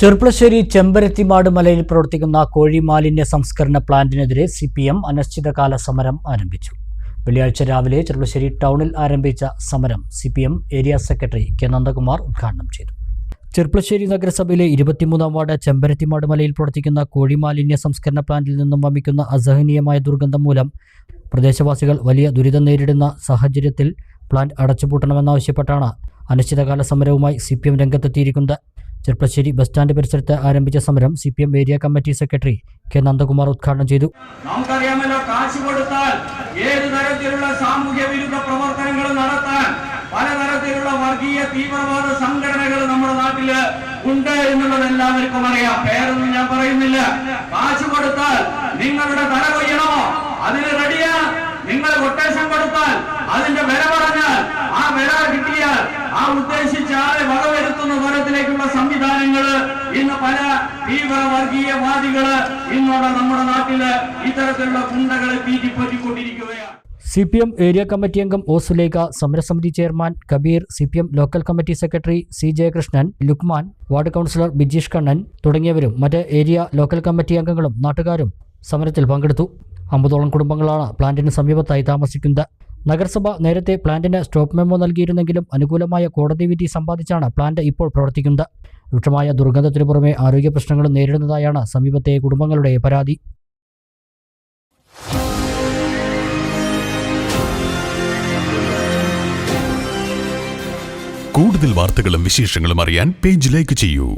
ചെർപ്പളശ്ശേരി ചെമ്പരത്തിമാട് മലയിൽ പ്രവർത്തിക്കുന്ന കോഴി മാലിന്യ സംസ്കരണ പ്ലാന്റിനെതിരെ സി പി എം അനിശ്ചിതകാല സമരം ആരംഭിച്ചു. വെള്ളിയാഴ്ച രാവിലെ ചെറുപ്പശ്ശേരി ടൗണിൽ ആരംഭിച്ച സമരം C P M area secretary K Nandakumar ഉദ്ഘാടനം ചെയ്തു. ചെർപ്പളശ്ശേരി നഗരസഭയിലെ ഇരുപത്തിമൂന്നാം വാർഡ് ചെമ്പരത്തിമാട് മലയിൽ പ്രവർത്തിക്കുന്ന കോഴി മാലിന്യ സംസ്കരണ പ്ലാന്റിൽ നിന്നും വമിക്കുന്ന അസഹനീയമായ ദുർഗന്ധം മൂലം പ്രദേശവാസികൾ വലിയ ദുരിതം നേരിടുന്ന സാഹചര്യത്തിൽ പ്ലാന്റ് അടച്ചുപൂട്ടണമെന്നാവശ്യപ്പെട്ടാണ് അനിശ്ചിതകാല സമരവുമായി സി പി എം രംഗത്തെത്തിയിരിക്കുന്നത്. ചെർപ്പശ്ശേരി ബസ് സ്റ്റാൻഡ് പരിസരത്ത് ആരംഭിച്ച സമരം C P M area committee secretary K Nandakumar ഉദ്ഘാടനം ചെയ്തു. നമുക്കറിയാമല്ലോ കാശ് കൊടുത്താൽ ഏത് തരത്തിലുള്ള സാമൂഹ്യ വിരുദ്ധ പ്രവർത്തനങ്ങൾ നടത്താൻ പലതരത്തിലുള്ള വർഗീയ തീവ്രവാദ സംഘടനകൾ നമ്മുടെ നാട്ടിൽ ഉണ്ട് എന്നുള്ളത് എല്ലാവർക്കും അറിയാം. പേരൊന്നും ഞാൻ പറയുന്നില്ല. കാശ് കൊടുത്താൽ നിങ്ങളുടെ തല കൊയ്യണമോ അതിന് റെഡിയാ. നിങ്ങൾ കൊട്ടേഷൻ കൊടുത്താൽ അതിന്റെ വില പറഞ്ഞാൽ ആ വില കിട്ടിയാൽ ആ ഉദ്ദേശിച്ച ആളെ വകവരുത്തുന്ന തരത്തിലേക്കുള്ള സംവിധാനങ്ങൾ ഇന്ന് പല തീവ്ര വർഗീയവാദികൾ ഇന്നോടെ നമ്മുടെ നാട്ടിൽ ഇത്തരത്തിലുള്ള ഗുണ്ടകളെ പീറ്റിപ്പറ്റിക്കൊണ്ടിരിക്കുകയാണ് C P M area committee അംഗം ഒ സുലേഖ സമരസമിതി chairman Kabeer C P M local committee secretary C Jayakrishnan Lukman ward councillor Bijeesh Kannan തുടങ്ങിയവരും മറ്റ് ഏരിയ ലോക്കൽ കമ്മിറ്റി അംഗങ്ങളും നാട്ടുകാരും സമരത്തിൽ പങ്കെടുത്തു. അമ്പതോളം കുടുംബങ്ങളാണ് പ്ലാന്റിന് സമീപത്തായി താമസിക്കുന്നത്. നഗരസഭ നേരത്തെ പ്ലാന്റിന് സ്റ്റോപ്പ് മെമ്മോ നൽകിയിരുന്നെങ്കിലും അനുകൂലമായ കോടതി വിധി സമ്പാദിച്ചാണ് പ്ലാന്റ് ഇപ്പോൾ പ്രവർത്തിക്കുന്നത്. രൂക്ഷമായ ദുർഗന്ധത്തിനു പുറമെ ആരോഗ്യ പ്രശ്നങ്ങളും നേരിടുന്നതായാണ് സമീപത്തെ കുടുംബങ്ങളുടെ പരാതി. കൂടുതൽ വാർത്തകളും വിശേഷങ്ങളും അറിയാൻ പേജ് ലൈക്ക് ചെയ്യൂ.